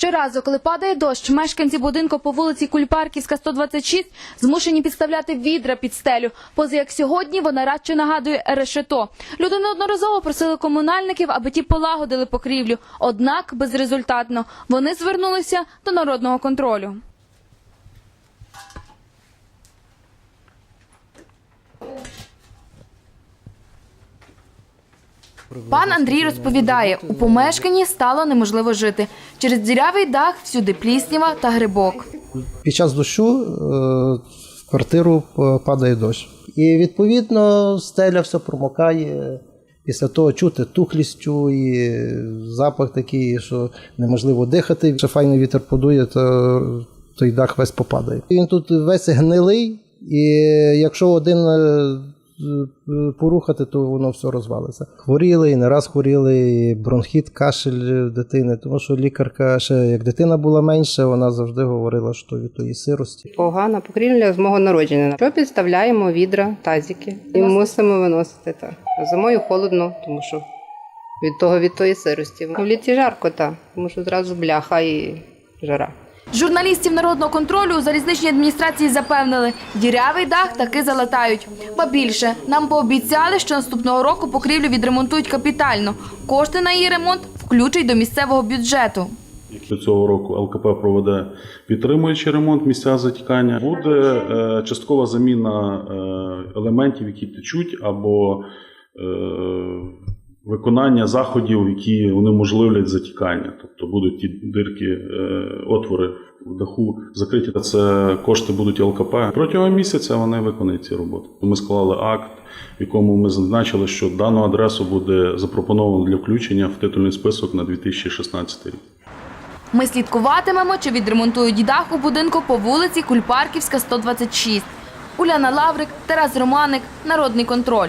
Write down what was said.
Щоразу, коли падає дощ, мешканці будинку по вулиці Кульпарківська, 126, змушені підставляти відра під стелю. Поза як сьогодні вона радше нагадує решето. Люди неодноразово просили комунальників, аби ті полагодили покрівлю. Однак безрезультатно. Вони звернулися до народного контролю. Пан Андрій розповідає, у помешканні стало неможливо жити. Через дірявий дах всюди пліснява та грибок. Під час дощу е, в квартиру падає дощ. І відповідно стеля все промокає. Після того чути тухлістю і запах такий, що неможливо дихати. Ще файний вітер подує, то той дах весь попадає. Він тут весь гнилий, і якщо один е, е, порухати, то воно все розвалиться. Хворіли і не раз хворіли, і бронхіт, кашель дитини, тому що лікарка ще як дитина була менша, вона завжди говорила, що від тої сирості. Погана покрівля з мого народження. Що підставляємо відра, тазики і мусимо виносити так. Зимою холодно, тому що від того від тої сирості. В літі жарко, так, тому що зразу бляха і жара. Журналістів народного контролю у залізничній адміністрації запевнили, дірявий дах таки залатають. Ба більше нам пообіцяли, що наступного року покрівлю відремонтують капітально. Кошти на її ремонт включать до місцевого бюджету. Цього року ЛКП проведе підтримуючий ремонт місця затікання, буде е, часткова заміна е, елементів, які течуть, або е, виконання заходів, які унеможливлять затікання. Тобто будуть ті дирки, е, отвори в даху закриті. Це кошти будуть ЛКП. Протягом місяця вони виконають ці роботи. Ми склали акт, в якому ми зазначили, що дану адресу буде запропоновано для включення в титульний список на 2016 рік. Ми слідкуватимемо, чи відремонтують дах у будинку по вулиці Кульпарківська, 126. Уляна Лаврик, Тарас Романик, Народний контроль.